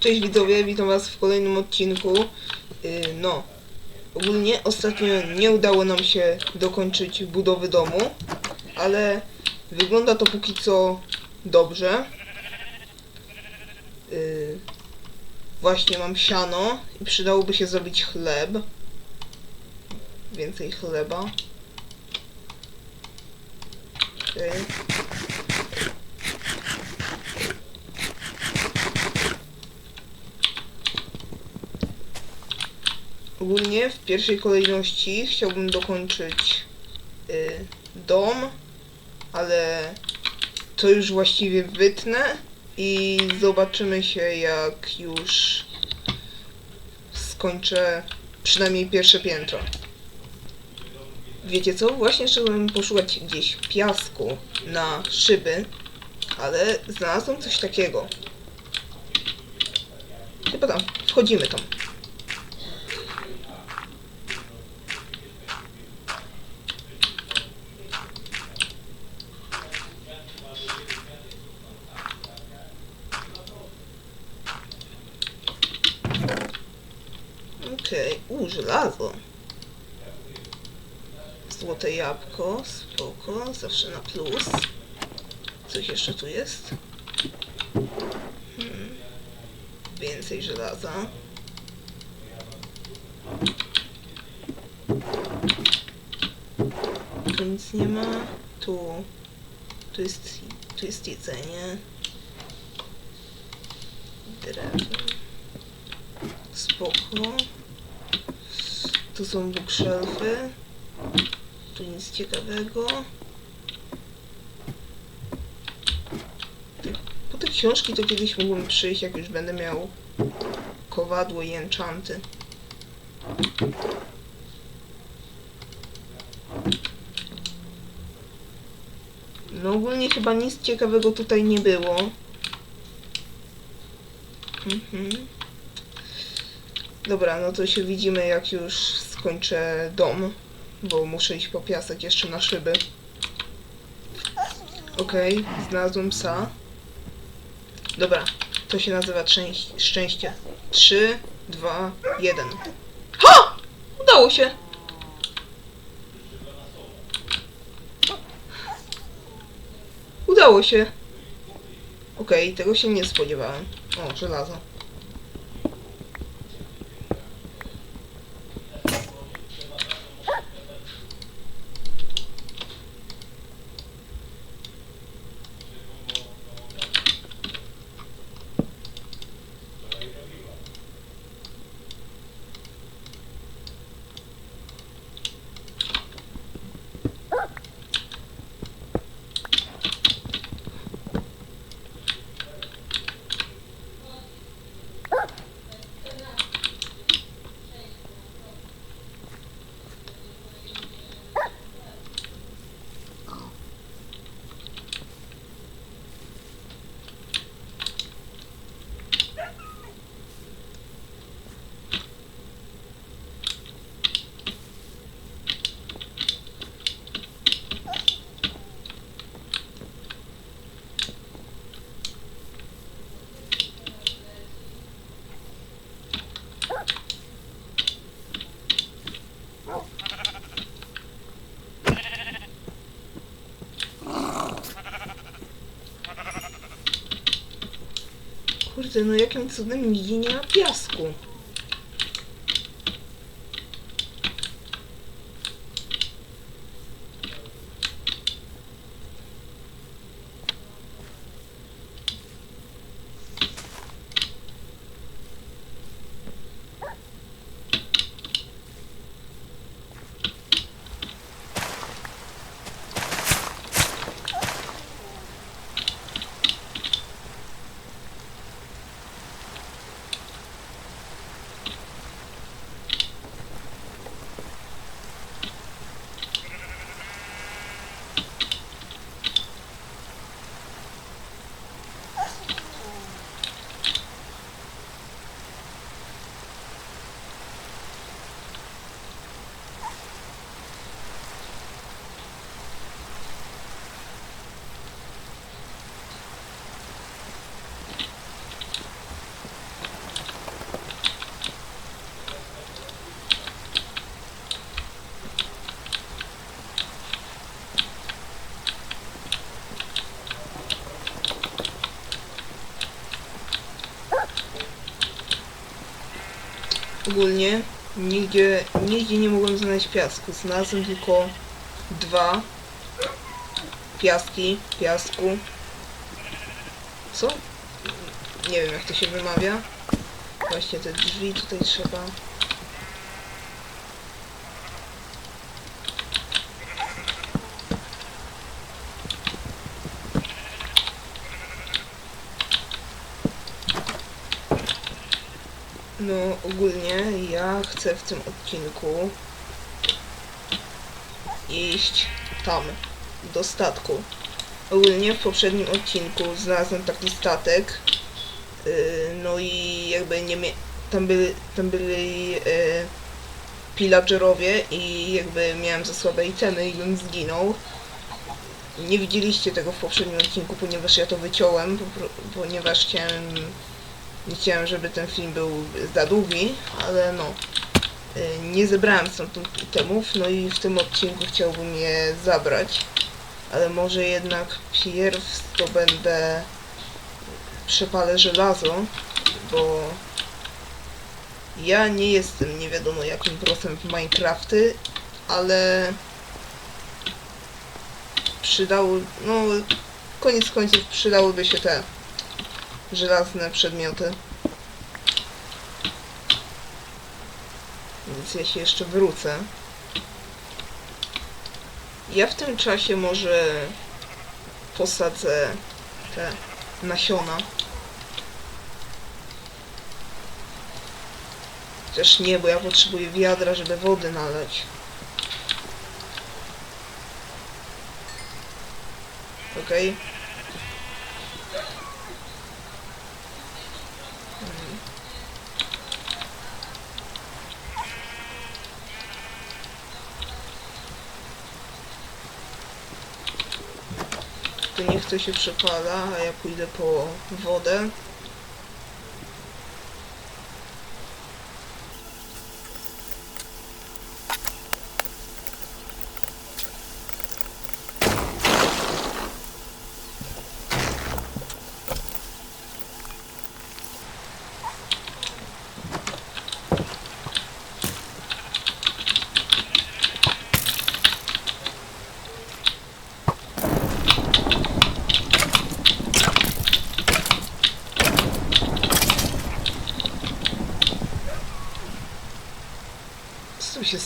Cześć widzowie, witam was w kolejnym odcinku. Yy, no, ogólnie ostatnio nie udało nam się dokończyć budowy domu, ale wygląda to póki co dobrze. Yy, właśnie mam siano i przydałoby się zrobić chleb. Więcej chleba. Okej. Ogólnie w pierwszej kolejności chciałbym dokończyć y, dom, ale to już właściwie wytnę i zobaczymy się jak już skończę przynajmniej pierwsze piętro. Wiecie co? Właśnie chciałbym poszukać gdzieś piasku na szyby, ale znalazłem coś takiego. Chyba tam, wchodzimy tam. Okej, u, żelazo. Złote jabłko, spoko, zawsze na plus. Coś jeszcze tu jest? Hmm. Więcej żelaza. Tu nic nie ma. Tu, tu jest, tu jest jedzenie. Drewno. Spoko. Tu są bookshelfy. Tu nic ciekawego. Po te książki to kiedyś mógłbym przyjść, jak już będę miał kowadło i enchanty. No ogólnie chyba nic ciekawego tutaj nie było. Mhm. Dobra, no to się widzimy jak już skończę dom, bo muszę iść po piasek jeszcze na szyby. Okej, znalazłem psa. Dobra, to się nazywa szczęście. 3, 2, 1. Ha! Udało się! Udało się! Okej, tego się nie spodziewałem. O, żelazo. Kurde, no jakim cudem nigdzie nie ma piasku? Ogólnie nigdzie, nigdzie nie mogłem znaleźć piasku. Znalazłem tylko dwa piaski, piasku. Co? Nie wiem jak to się wymawia. Właśnie te drzwi tutaj trzeba. No ogólnie ja chcę w tym odcinku iść tam, do statku. Ogólnie w poprzednim odcinku znalazłem taki statek. Yy, no i jakby nie tam byli, tam byli yy, pillagerowie i jakby miałem za słabe itemy i on zginął. Nie widzieliście tego w poprzednim odcinku, ponieważ ja to wyciąłem, ponieważ chciałem nie chciałem, żeby ten film był za długi, ale no. y, Nie zebrałem stamtąd itemów, no i w tym odcinku chciałbym je zabrać. Ale może jednak pierw to będę przepalę żelazo, bo ja nie jestem nie wiadomo jakim prosem w Minecrafty, ale przydało, no koniec końców przydałyby się te żelazne przedmioty. Więc ja się jeszcze wrócę. Ja w tym czasie może posadzę te nasiona. Chociaż nie, bo ja potrzebuję wiadra, żeby wody nalać. Okej. To niech to się przepala, a ja pójdę po wodę.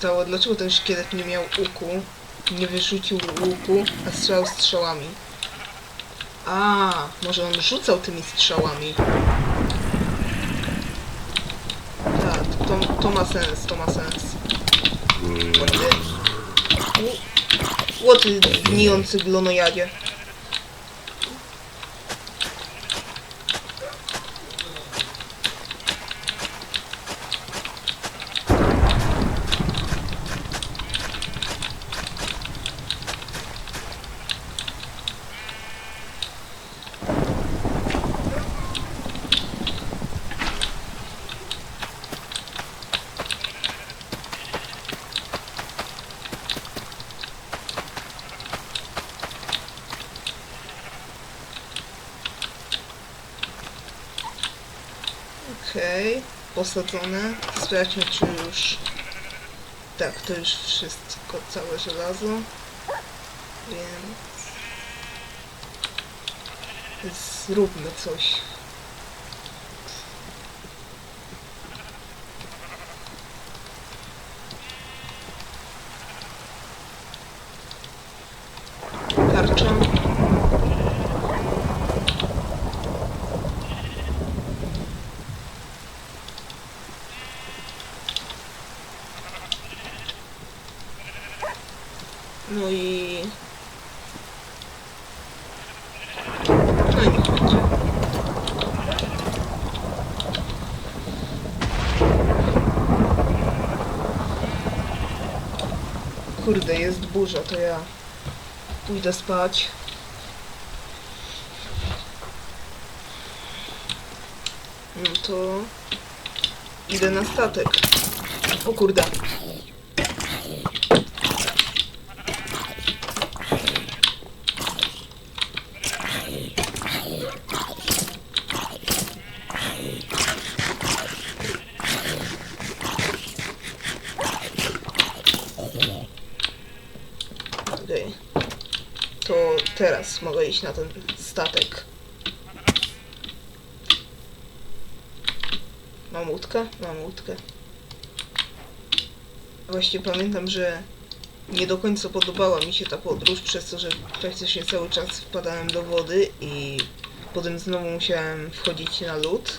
Stało? Dlaczego ten szkielet nie miał łuku? Nie wyrzucił łuku, a strzelał strzałami. A, może on rzucał tymi strzałami. Tak, to, to ma sens, to ma sens. Łoty. Łoty gnijący glonojadzie. Okej, posadzone. Sprawdźmy, czy już... Tak, to już wszystko, całe żelazo. Więc... Zróbmy coś. No i... No i. Kurde, jest burza, to ja pójdę spać. No to idę na statek. O kurde. Teraz mogę iść na ten statek. Mam łódkę? Mam łódkę. Właśnie pamiętam, że nie do końca podobała mi się ta podróż, przez to, że praktycznie cały czas wpadałem do wody i potem znowu musiałem wchodzić na lód.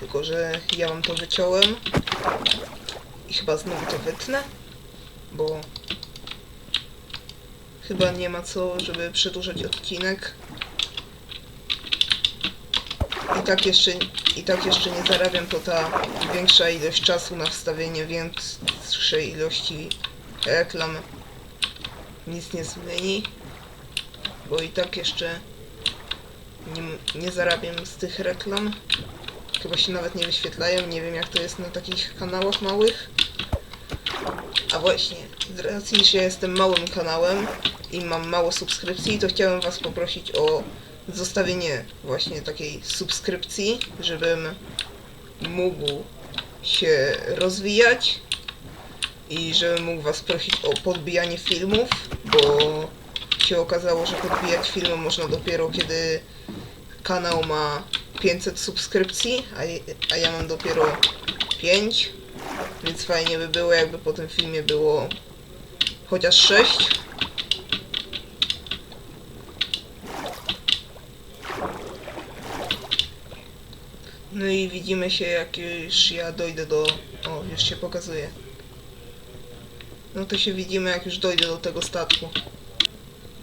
Tylko, że ja wam to wyciąłem i chyba znowu to wytnę, bo chyba nie ma co, żeby przedłużać odcinek. I tak jeszcze, i tak jeszcze nie zarabiam, to ta większa ilość czasu na wstawienie większej ilości reklam nic nie zmieni, bo i tak jeszcze nie, nie zarabiam z tych reklam. Chyba się nawet nie wyświetlają, nie wiem jak to jest na takich kanałach małych. A właśnie, z racji, że jestem małym kanałem i mam mało subskrypcji, to chciałem was poprosić o zostawienie właśnie takiej subskrypcji, żebym mógł się rozwijać i żebym mógł was prosić o podbijanie filmów, bo się okazało, że podbijać filmy można dopiero kiedy kanał ma 500 subskrypcji, a, ja mam dopiero 5, więc fajnie by było jakby po tym filmie było chociaż 6. No i widzimy się jak już ja dojdę do... O, już się pokazuje. No to się widzimy jak już dojdę do tego statku.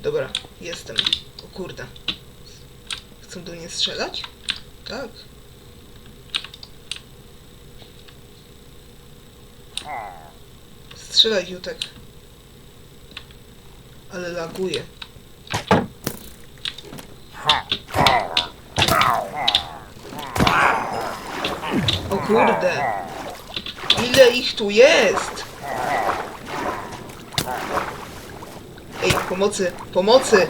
Dobra, jestem. O kurde. Chcą do mnie strzelać? Tak. Strzelaj, Jutek. Ale laguje. O kurde. Ile ich tu jest? Ej, pomocy, pomocy!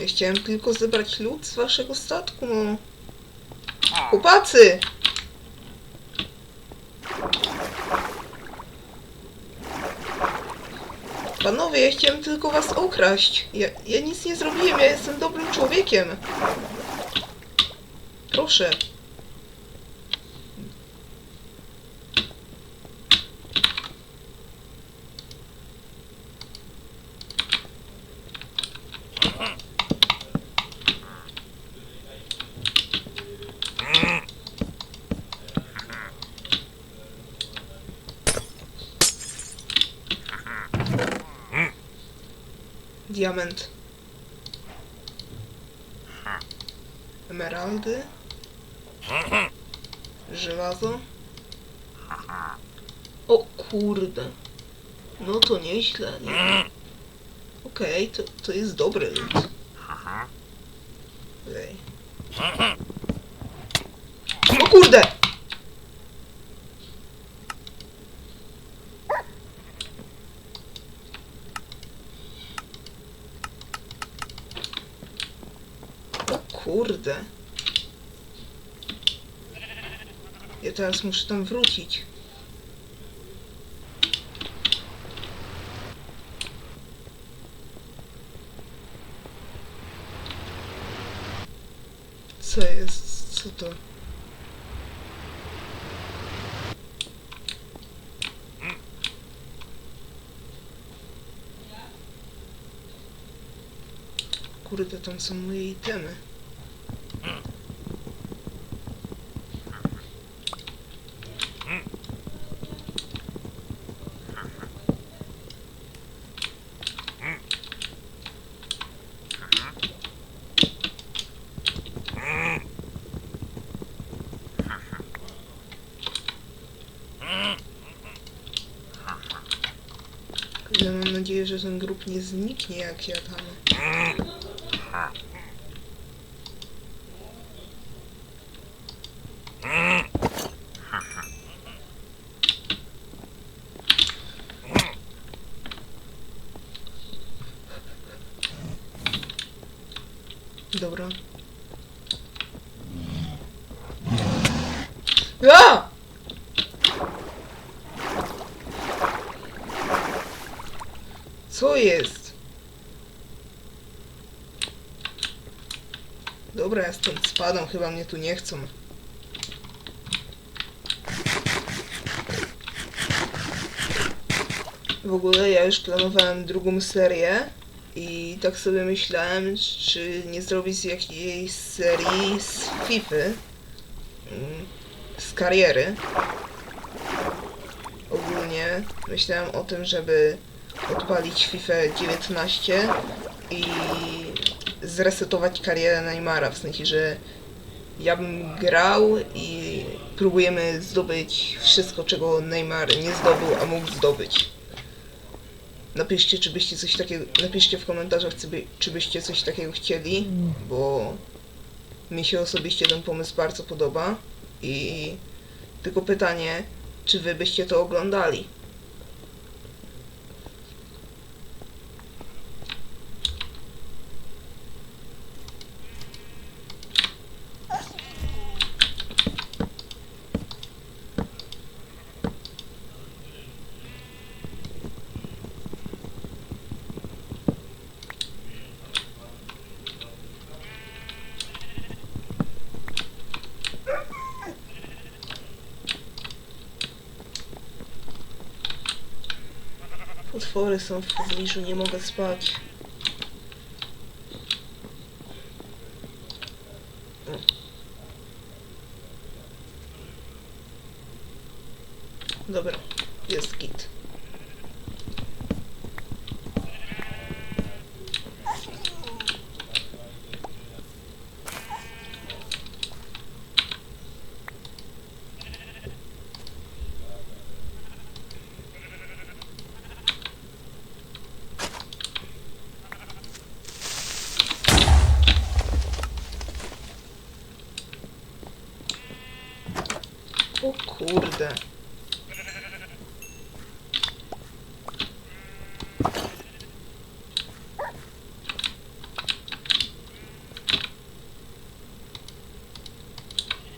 Ja chciałem tylko zebrać lód z waszego statku, no. Chłopacy! Panowie, ja chciałem tylko was okraść. Ja, ja nic nie zrobiłem, ja jestem dobrym człowiekiem. Proszę. Diament. Emeraldy. Żelazo. O kurde. No to nieźle, nie? Okej, to, to jest dobry lód. Okej. O kurde! O kurde. Ja teraz muszę tam wrócić. Co jest? Co to? Kurde, tam są moje itemy. Nadzieję, że ten grób nie zniknie jak ja tam. Dobra. A! Co jest? Dobra, ja stąd spadam, chyba mnie tu nie chcą. W ogóle ja już planowałem drugą serię i tak sobie myślałem, czy nie zrobić jakiejś serii z FIFA, mm, z kariery. Ogólnie myślałem o tym, żeby odpalić FIFA 19 i zresetować karierę Neymara, w sensie, że ja bym grał i próbujemy zdobyć wszystko, czego Neymar nie zdobył, a mógł zdobyć. Napiszcie, czy byście coś takiego, napiszcie w komentarzach, czy, by, czy byście coś takiego chcieli, bo mi się osobiście ten pomysł bardzo podoba i tylko pytanie, czy wy byście to oglądali? Potwory są w pobliżu, nie mogę spać. Dobra, jest git. O kurde.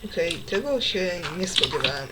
Okej, tego się nie spodziewałem.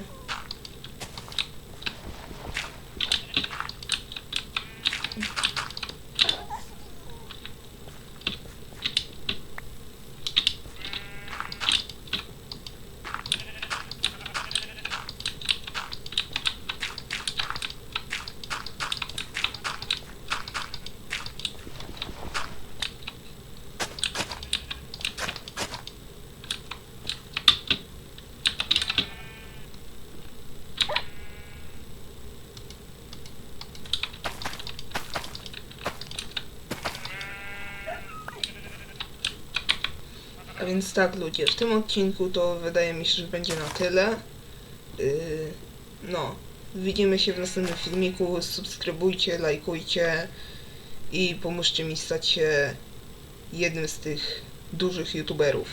A więc tak ludzie, w tym odcinku to wydaje mi się, że będzie na tyle. Yy, no, widzimy się w następnym filmiku. Subskrybujcie, lajkujcie i pomóżcie mi stać się jednym z tych dużych youtuberów.